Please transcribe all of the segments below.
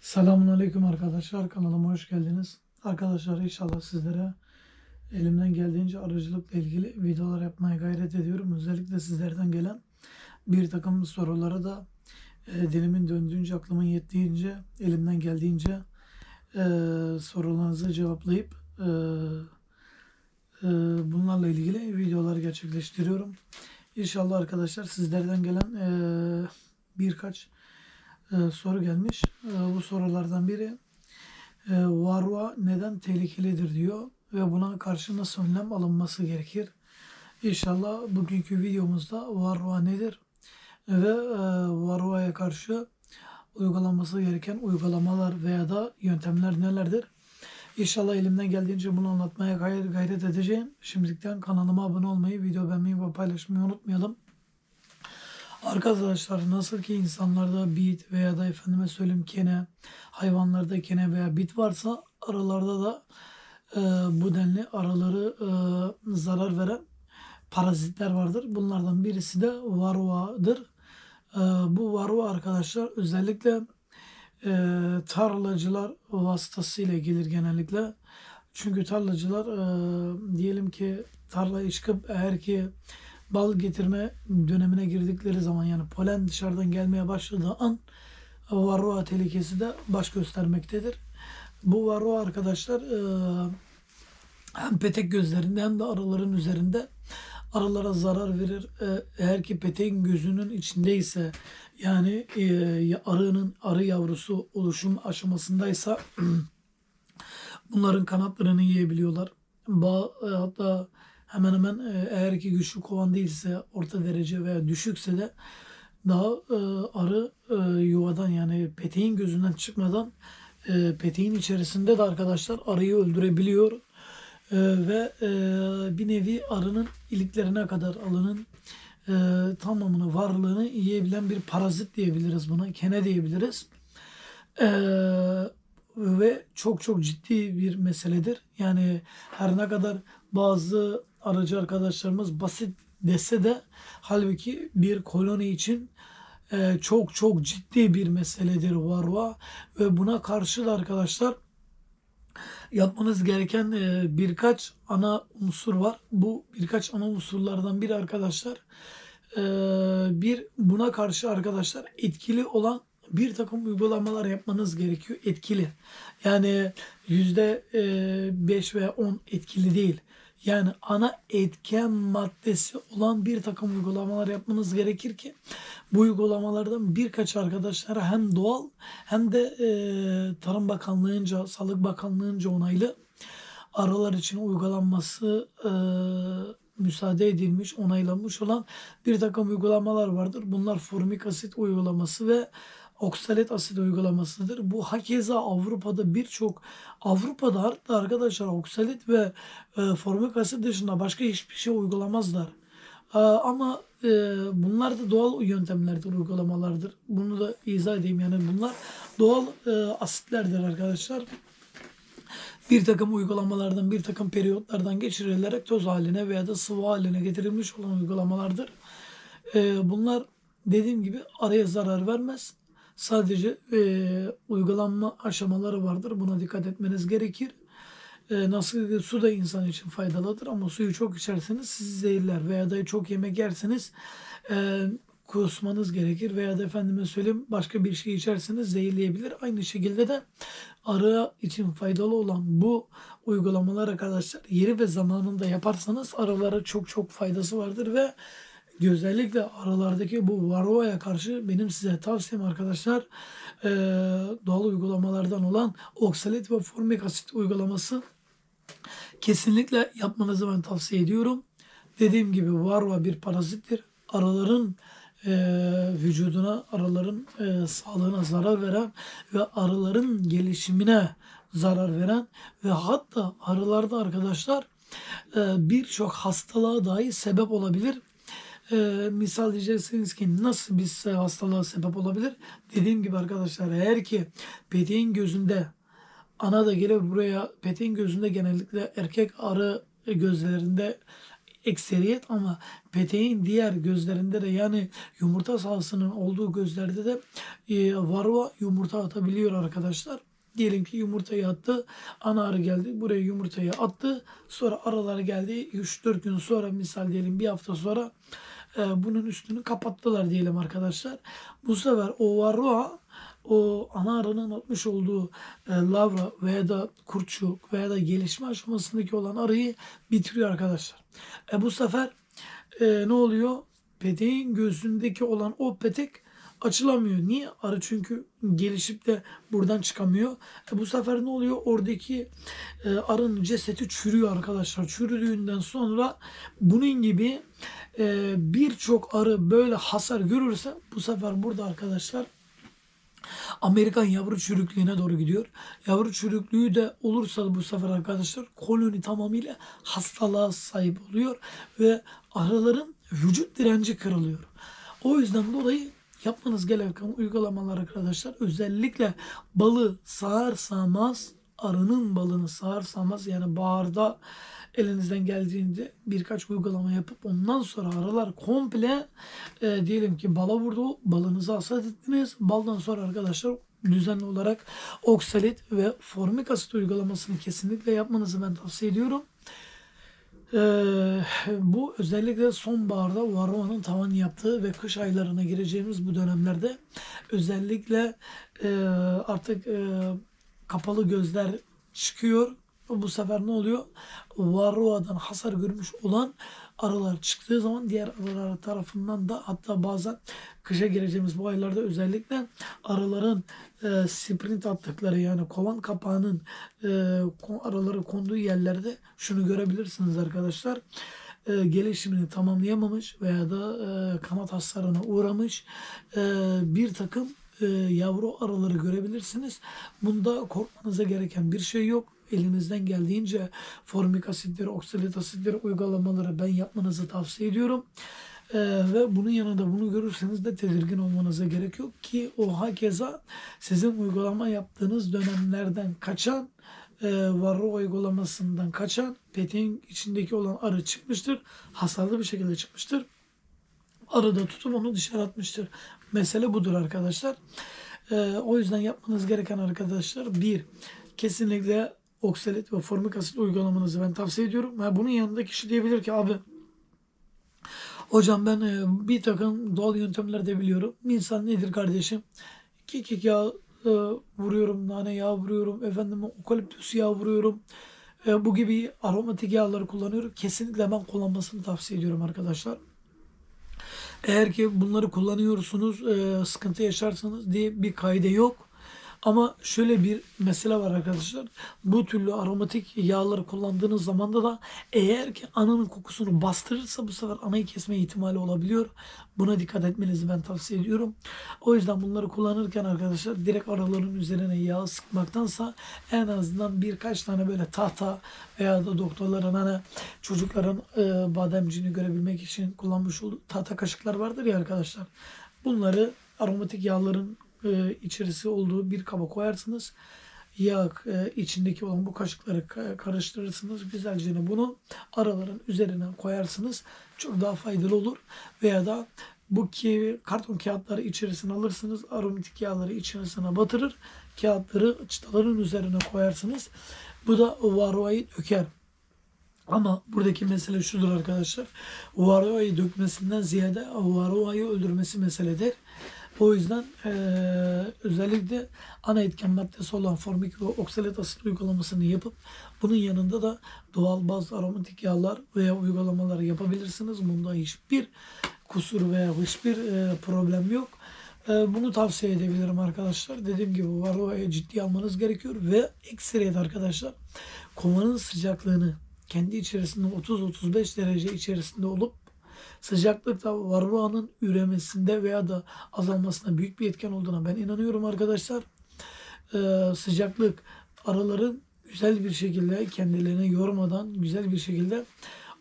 Selamünaleyküm arkadaşlar kanalıma hoş geldiniz. Arkadaşlar inşallah sizlere elimden geldiğince arıcılıkla ilgili videolar yapmaya gayret ediyorum. Özellikle sizlerden gelen bir takım soruları da e, dilimin döndüğünce aklımın yettiğince elimden geldiğince e, sorularınızı cevaplayıp e, e, bunlarla ilgili videolar gerçekleştiriyorum. İnşallah arkadaşlar sizlerden gelen e, birkaç e, soru gelmiş. E, bu sorulardan biri e, varroa neden tehlikelidir diyor ve buna karşı nasıl önlem alınması gerekir. İnşallah bugünkü videomuzda varroa nedir ve e, varroaya karşı uygulanması gereken uygulamalar veya da yöntemler nelerdir? İnşallah elimden geldiğince bunu anlatmaya gayret edeceğim. Şimdilikten kanalıma abone olmayı, video beğenmeyi ve paylaşmayı unutmayalım. Arkadaşlar nasıl ki insanlarda bit veya da efendime söyleyeyim kene, hayvanlarda kene veya bit varsa aralarda da e, bu denli araları e, zarar veren parazitler vardır. Bunlardan birisi de varroadır. E, bu varroa arkadaşlar özellikle e, tarlacılar vasıtasıyla gelir genellikle. Çünkü tarlacılar e, diyelim ki tarlaya çıkıp eğer ki bal getirme dönemine girdikleri zaman yani polen dışarıdan gelmeye başladığı an varroa tehlikesi de baş göstermektedir. Bu varroa arkadaşlar e, hem petek gözlerinde hem de arıların üzerinde arılara zarar verir. E, Eğer ki peteğin gözünün içindeyse yani e, arının arı yavrusu oluşum aşamasındaysa bunların kanatlarını yiyebiliyorlar. Ba, e, hatta hemen hemen e, eğer ki güçlü kovan değilse orta derece veya düşükse de daha e, arı e, yuvadan yani peteğin gözünden çıkmadan e, peteğin içerisinde de arkadaşlar arıyı öldürebiliyor. E, ve e, bir nevi arının iliklerine kadar arının e, tamamını varlığını yiyebilen bir parazit diyebiliriz buna. Kene diyebiliriz. E, ve çok çok ciddi bir meseledir. Yani her ne kadar bazı aracı arkadaşlarımız basit dese de halbuki bir koloni için e, çok çok ciddi bir meseledir varroa ve buna karşı da arkadaşlar yapmanız gereken e, birkaç ana unsur var. Bu birkaç ana unsurlardan biri arkadaşlar e, bir buna karşı arkadaşlar etkili olan bir takım uygulamalar yapmanız gerekiyor. Etkili. Yani yüzde e, beş veya on etkili değil. Yani ana etken maddesi olan bir takım uygulamalar yapmanız gerekir ki bu uygulamalardan birkaç arkadaşlara hem doğal hem de e, Tarım Bakanlığı'nca, Sağlık Bakanlığı'nca onaylı aralar için uygulanması e, müsaade edilmiş, onaylanmış olan bir takım uygulamalar vardır. Bunlar formik asit uygulaması ve oksalit asit uygulamasıdır. Bu hakeza Avrupa'da birçok Avrupa'da hatta arkadaşlar oksalit ve e, formik asit dışında başka hiçbir şey uygulamazlar. E, ama e, bunlar da doğal yöntemlerdir, uygulamalardır. Bunu da izah edeyim yani bunlar doğal e, asitlerdir arkadaşlar bir takım uygulamalardan, bir takım periyotlardan geçirilerek toz haline veya da sıvı haline getirilmiş olan uygulamalardır. Ee, bunlar dediğim gibi araya zarar vermez. Sadece e, uygulanma aşamaları vardır. Buna dikkat etmeniz gerekir. E, nasıl ki su da insan için faydalıdır ama suyu çok içerseniz sizi zehirler veya da çok yemek yerseniz e, kusmanız gerekir veya da efendime söyleyeyim başka bir şey içerseniz zehirleyebilir. Aynı şekilde de arı için faydalı olan bu uygulamalar arkadaşlar yeri ve zamanında yaparsanız arılara çok çok faydası vardır ve özellikle aralardaki bu varroaya karşı benim size tavsiyem arkadaşlar eee, doğal uygulamalardan olan oksalit ve formik asit uygulaması kesinlikle yapmanızı ben tavsiye ediyorum. Dediğim gibi varroa bir parazittir. Arıların e, vücuduna, arıların e, sağlığına zarar veren ve arıların gelişimine zarar veren ve hatta arılarda arkadaşlar e, birçok hastalığa dahi sebep olabilir. E, misal diyeceksiniz ki nasıl bir hastalığa sebep olabilir? Dediğim gibi arkadaşlar eğer ki peteğin gözünde ana da gelir buraya peteğin gözünde genellikle erkek arı gözlerinde ekseriyet ama peteğin diğer gözlerinde de yani yumurta sahasının olduğu gözlerde de e, varroa yumurta atabiliyor arkadaşlar. Diyelim ki yumurtayı attı. Ana arı geldi. Buraya yumurtayı attı. Sonra aralar geldi. 3-4 gün sonra misal diyelim bir hafta sonra e, bunun üstünü kapattılar diyelim arkadaşlar. Bu sefer o varroa o ana arının atmış olduğu e, lavra veya da kurtçuk veya da gelişme aşamasındaki olan arıyı bitiriyor arkadaşlar. E, bu sefer e, ne oluyor? Peteğin gözündeki olan o petek açılamıyor. Niye? Arı çünkü gelişip de buradan çıkamıyor. E, bu sefer ne oluyor? Oradaki e, arının cesedi çürüyor arkadaşlar. Çürüdüğünden sonra bunun gibi e, birçok arı böyle hasar görürse bu sefer burada arkadaşlar Amerikan yavru çürüklüğüne doğru gidiyor. Yavru çürüklüğü de olursa bu sefer arkadaşlar koloni tamamıyla hastalığa sahip oluyor ve arıların vücut direnci kırılıyor. O yüzden dolayı yapmanız gereken uygulamalar arkadaşlar özellikle balı sağar sağmaz arının balını sağar sağmaz yani baharda elinizden geldiğinde birkaç uygulama yapıp ondan sonra arılar komple e, diyelim ki bala vurdu balınızı hasat ettiniz. Baldan sonra arkadaşlar düzenli olarak oksalit ve formik asit uygulamasını kesinlikle yapmanızı ben tavsiye ediyorum. Ee, bu özellikle sonbaharda varroanın tavan yaptığı ve kış aylarına gireceğimiz bu dönemlerde özellikle e, artık e, kapalı gözler çıkıyor. Bu sefer ne oluyor? Varroa'dan hasar görmüş olan arılar çıktığı zaman diğer arılar tarafından da hatta bazen kışa gireceğimiz bu aylarda özellikle arıların e, sprint attıkları yani kovan kapağının e, arıları konduğu yerlerde şunu görebilirsiniz arkadaşlar. E, gelişimini tamamlayamamış veya da e, kanat hasarına uğramış e, bir takım e, yavru arıları görebilirsiniz. Bunda korkmanıza gereken bir şey yok. Elinizden geldiğince formik asitleri, oksalit asitleri uygulamaları ben yapmanızı tavsiye ediyorum. Ee, ve bunun yanında bunu görürseniz de tedirgin olmanıza gerek yok ki o hakeza sizin uygulama yaptığınız dönemlerden kaçan e, varro uygulamasından kaçan peteğin içindeki olan arı çıkmıştır. Hasarlı bir şekilde çıkmıştır. Arı da tutup onu dışarı atmıştır. Mesele budur arkadaşlar. Ee, o yüzden yapmanız gereken arkadaşlar bir kesinlikle oksalit ve formik asit uygulamanızı ben tavsiye ediyorum. Ve bunun yanında kişi diyebilir ki abi hocam ben e, bir takım doğal yöntemler de biliyorum. İnsan nedir kardeşim? Kekik yağı e, vuruyorum, nane yağı vuruyorum, efendim okaliptüs yağı vuruyorum. E, bu gibi aromatik yağları kullanıyorum. Kesinlikle ben kullanmasını tavsiye ediyorum arkadaşlar. Eğer ki bunları kullanıyorsunuz, e, sıkıntı yaşarsanız diye bir kaide yok. Ama şöyle bir mesele var arkadaşlar. Bu türlü aromatik yağları kullandığınız zaman da eğer ki ananın kokusunu bastırırsa bu sefer anayı kesme ihtimali olabiliyor. Buna dikkat etmenizi ben tavsiye ediyorum. O yüzden bunları kullanırken arkadaşlar direkt araların üzerine yağ sıkmaktansa en azından birkaç tane böyle tahta veya da doktorların hani çocukların e, bademciğini görebilmek için kullanmış olduğu tahta kaşıklar vardır ya arkadaşlar. Bunları aromatik yağların e, içerisi olduğu bir kaba koyarsınız. Yağ e, içindeki olan bu kaşıkları ka- karıştırırsınız. Güzelce bunu araların üzerine koyarsınız. Çok daha faydalı olur. Veya da bu ki karton kağıtları içerisine alırsınız. Aromatik yağları içerisine batırır. Kağıtları çıtaların üzerine koyarsınız. Bu da varroayı döker. Ama buradaki mesele şudur arkadaşlar. Varroa'yı dökmesinden ziyade Varroa'yı öldürmesi meseledir. O yüzden eee, özellikle ana etken maddesi olan formik ve oksalit asit uygulamasını yapıp bunun yanında da doğal bazı aromatik yağlar veya uygulamalar yapabilirsiniz. Bunda hiçbir kusur veya hiçbir eee, problem yok. Eee, bunu tavsiye edebilirim arkadaşlar. Dediğim gibi varroa'yı ciddi almanız gerekiyor ve ekseriyet arkadaşlar kovanın sıcaklığını kendi içerisinde 30-35 derece içerisinde olup sıcaklıkta varroa'nın üremesinde veya da azalmasına büyük bir etken olduğuna ben inanıyorum arkadaşlar. Ee, sıcaklık arıların güzel bir şekilde kendilerini yormadan güzel bir şekilde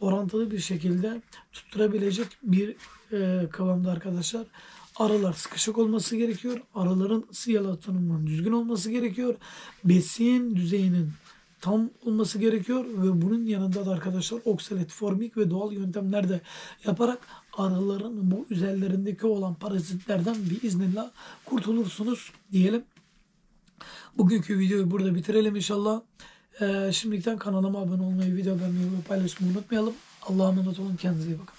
orantılı bir şekilde tutturabilecek bir e, kıvamda arkadaşlar. Arılar sıkışık olması gerekiyor. Arıların ısı yalıtımının düzgün olması gerekiyor. Besin düzeyinin tam olması gerekiyor ve bunun yanında da arkadaşlar oksalet, formik ve doğal yöntemlerde yaparak arıların bu üzerlerindeki olan parazitlerden bir iznillah kurtulursunuz diyelim. Bugünkü videoyu burada bitirelim inşallah. Ee, şimdilikten kanalıma abone olmayı, video beğenmeyi ve paylaşmayı unutmayalım. Allah'a emanet olun. Kendinize iyi bakın.